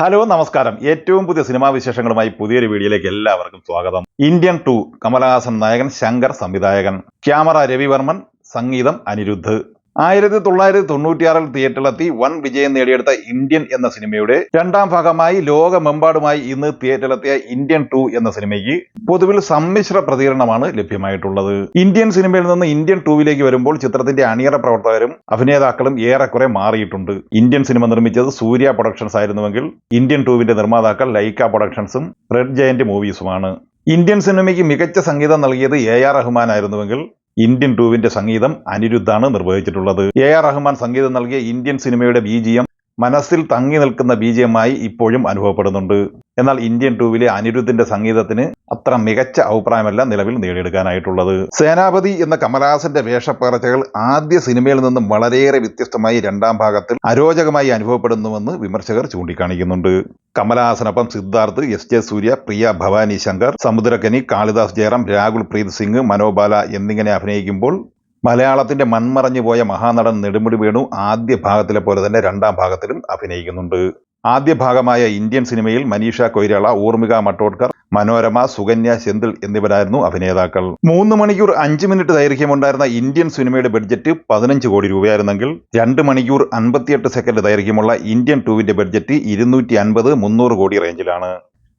Hello നമസ്കാരം. ഏറ്റവും പുതിയ സിനിമാ വിശേഷങ്ങളുമായി പുതിയൊരു വീഡിയോയിലേക്ക് എല്ലാവർക്കും സ്വാഗതം. ഇന്ത്യൻ ടു കമലഹാസൻ നായകൻ ശങ്കർ സംവിധായകൻ ക്യാമറ രവിവർമ്മൻ സംഗീതം അനിരുദ്ധ്. ആയിരത്തി തൊള്ളായിരത്തി തൊണ്ണൂറ്റിയാറിൽ തിയേറ്ററിലെത്തി വൻ വിജയം നേടിയെടുത്ത ഇന്ത്യൻ എന്ന സിനിമയുടെ രണ്ടാം ഭാഗമായി ലോകമെമ്പാടുമായി ഇന്ന് തിയേറ്ററിലെത്തിയ ഇന്ത്യൻ ടു എന്ന സിനിമയ്ക്ക് പൊതുവിൽ സമ്മിശ്ര പ്രതികരണമാണ് ലഭ്യമായിട്ടുള്ളത്. ഇന്ത്യൻ സിനിമയിൽ നിന്ന് ഇന്ത്യൻ ടൂവിലേക്ക് വരുമ്പോൾ ചിത്രത്തിന്റെ അണിയറ പ്രവർത്തകരും അഭിനേതാക്കളും ഏറെക്കുറെ മാറിയിട്ടുണ്ട്. ഇന്ത്യൻ സിനിമ നിർമ്മിച്ചത് സൂര്യ പ്രൊഡക്ഷൻസ് ആയിരുന്നുവെങ്കിൽ ഇന്ത്യൻ ടൂവിന്റെ നിർമ്മാതാക്കൾ ലൈക്ക പ്രൊഡക്ഷൻസും റെഡ് ജയന്റ് മൂവീസുമാണ്. ഇന്ത്യൻ സിനിമയ്ക്ക് മികച്ച സംഗീതം നൽകിയത് എ ആർ റഹ്മാൻ ആയിരുന്നുവെങ്കിൽ ഇന്ത്യൻ ടൂവിന്റെ സംഗീതം അനിരുദ്ധാണ് നിർവഹിച്ചിട്ടുള്ളത്. എ ആർ റഹ്മാൻ സംഗീതം നൽകിയ ഇന്ത്യൻ സിനിമയുടെ ബീജിയം മനസ്സിൽ തങ്ങി നിൽക്കുന്ന ബീജയമായി ഇപ്പോഴും അനുഭവപ്പെടുന്നുണ്ട്. എന്നാൽ ഇന്ത്യൻ ടൂവിലെ അനിരുദ്ധിന്റെ സംഗീതത്തിന് അത്ര മികച്ച അഭിപ്രായമല്ല നിലവിൽ നേടിയെടുക്കാനായിട്ടുള്ളത്. സേനാപതി എന്ന കമലഹാസന്റെ വേഷപ്പകർച്ചകൾ ആദ്യ സിനിമയിൽ നിന്നും വളരെയേറെ വ്യത്യസ്തമായി രണ്ടാം ഭാഗത്തിൽ അരോചകമായി അനുഭവപ്പെടുന്നുവെന്ന് വിമർശകർ ചൂണ്ടിക്കാണിക്കുന്നുണ്ട്. കമലഹാസനൊപ്പം സിദ്ധാർത്ഥ് എസ് ജെ സൂര്യ പ്രിയ ഭവാനി ശങ്കർ സമുദ്രകനി കാളിദാസ് ജയറാം രാഹുൽ പ്രീത് സിംഗ് മനോബാല എന്നിങ്ങനെ അഭിനയിക്കുമ്പോൾ മലയാളത്തിന്റെ മൺമറഞ്ഞു പോയ മഹാനടൻ നെടുമുടി വേണു ആദ്യ ഭാഗത്തിലെ പോലെ തന്നെ രണ്ടാം ഭാഗത്തിലും അഭിനയിക്കുന്നുണ്ട്. ആദ്യ ഭാഗമായ ഇന്ത്യൻ സിനിമയിൽ മനീഷ കൊയ്രാള ഊർമിക മട്ടോഡ്കർ മനോരമ സുകന്യ സെന്തിൽ എന്നിവരായിരുന്നു അഭിനേതാക്കൾ. മൂന്ന് മണിക്കൂർ അഞ്ച് മിനിറ്റ് ദൈർഘ്യമുണ്ടായിരുന്ന ഇന്ത്യൻ സിനിമയുടെ ബഡ്ജറ്റ് പതിനഞ്ച് കോടി രൂപയായിരുന്നെങ്കിൽ രണ്ട് മണിക്കൂർ അൻപത്തിയെട്ട് സെക്കൻഡ് ദൈർഘ്യമുള്ള ഇന്ത്യൻ ടൂവിന്റെ ബഡ്ജറ്റ് ഇരുന്നൂറ്റി അൻപത് മുന്നൂറ് കോടി റേഞ്ചിലാണ്.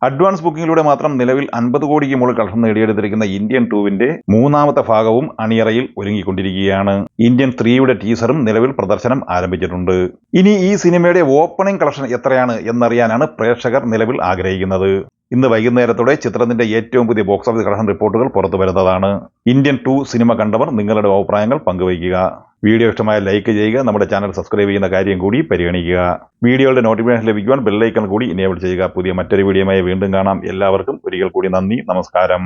അഡ്വാൻസ് ബുക്കിംഗിലൂടെ മാത്രം നിലവിൽ അൻപത് കോടിക്ക് മുകളിൽ കളക്ഷൻ നേടിയെടുത്തിരിക്കുന്ന ഇന്ത്യൻ ടൂവിന്റെ മൂന്നാമത്തെ ഭാഗവും അണിയറയിൽ ഒരുങ്ങിക്കൊണ്ടിരിക്കുകയാണ്. ഇന്ത്യൻ ത്രീയുടെ ടീസറും നിലവിൽ പ്രദർശനം ആരംഭിച്ചിട്ടുണ്ട്. ഇനി ഈ സിനിമയുടെ ഓപ്പണിംഗ് കളക്ഷൻ എത്രയാണ് എന്നറിയാനാണ് പ്രേക്ഷകർ നിലവിൽ ആഗ്രഹിക്കുന്നത്. ഇന്ന് വൈകുന്നേരത്തോടെ ചിത്രത്തിന്റെ ഏറ്റവും പുതിയ ബോക്സ് ഓഫീസ് കളക്ഷൻ റിപ്പോർട്ടുകൾ പുറത്തു വരുന്നതാണ്. ഇന്ത്യൻ ടു സിനിമ കണ്ടവർ നിങ്ങളുടെ അഭിപ്രായങ്ങൾ പങ്കുവയ്ക്കുക. വീഡിയോ ഇഷ്ടമായ ലൈക്ക് ചെയ്യുക നമ്മുടെ ചാനൽ സബ്സ്ക്രൈബ് ചെയ്യുന്ന കാര്യം കൂടി പരിഗണിക്കുക. വീഡിയോയുടെ നോട്ടിഫിക്കേഷൻ ലഭിക്കുവാൻ ബെല്ലൈക്കൺ കൂടി ഇനേബിൾ ചെയ്യുക. പുതിയ മറ്റൊരു വീഡിയോയുമായി വീണ്ടും കാണാം. എല്ലാവർക്കും ഒരിക്കൽ കൂടി നന്ദി നമസ്കാരം.